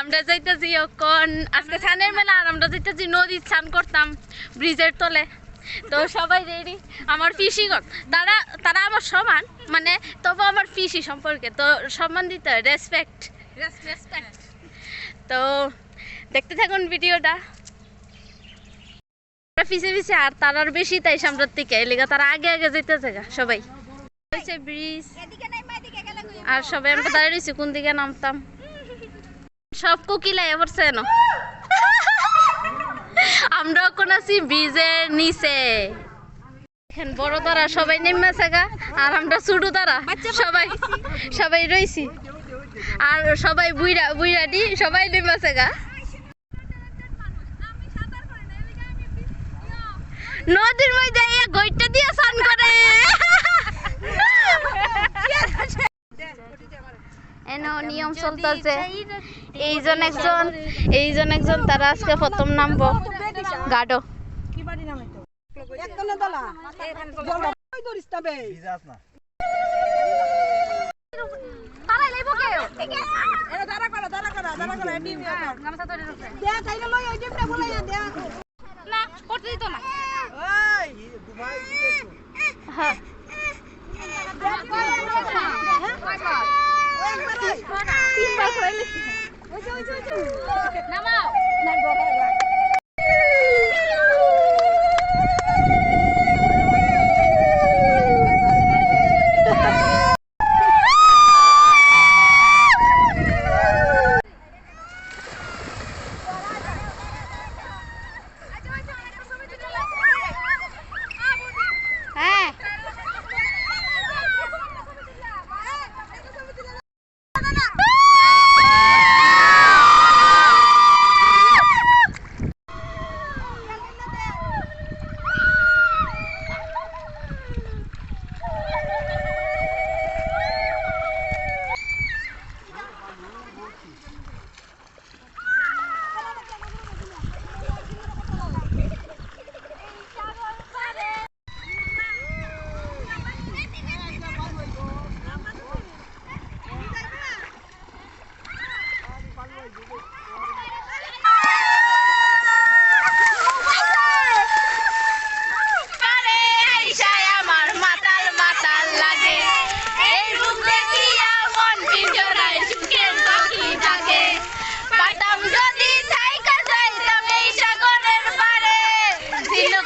আমরা যাইতেছি এখন আজকে স্নানের মেলা আর আমরা যাইতেছি নদীর স্নান করতাম ব্রিজের তলে। তো সবাই রেডি আমার পিসিগণ তারা তারা আমার সমান মানে তবু আমার পিসি সম্পর্কে তো সম্মান দিতে হয় রেসপেক্ট তো দেখতে থাকুন ভিডিওটা। আমরা পিছে পিছে আর তারার বেশি তাই সামনের থেকে এলিগা তারা আগে আগে যেতেছে সবাই। ব্রিজ আর সবাই আমরা দাঁড়িয়ে রয়েছি কোন দিকে নামতাম? সব কুকিলাই এবার সেন। আমরা এখন আছি ব্রিজের নিচে। এখন বড় তারা সবাই নেমেছে গা আর আমরা ছোট তারা সবাই সবাই রয়েছি। আর সবাই বুইরা বুইরা দি সবাই নেমেছে গা। নদীর মধ্যে গইটা দিয়ে স্নান চলতেছে এইজন একজন এইজন একজন তারা আজকে প্রথম নামবো গাডো দাঁড়া করো দাঁড়া করো দাঁড়া করো नमाओ।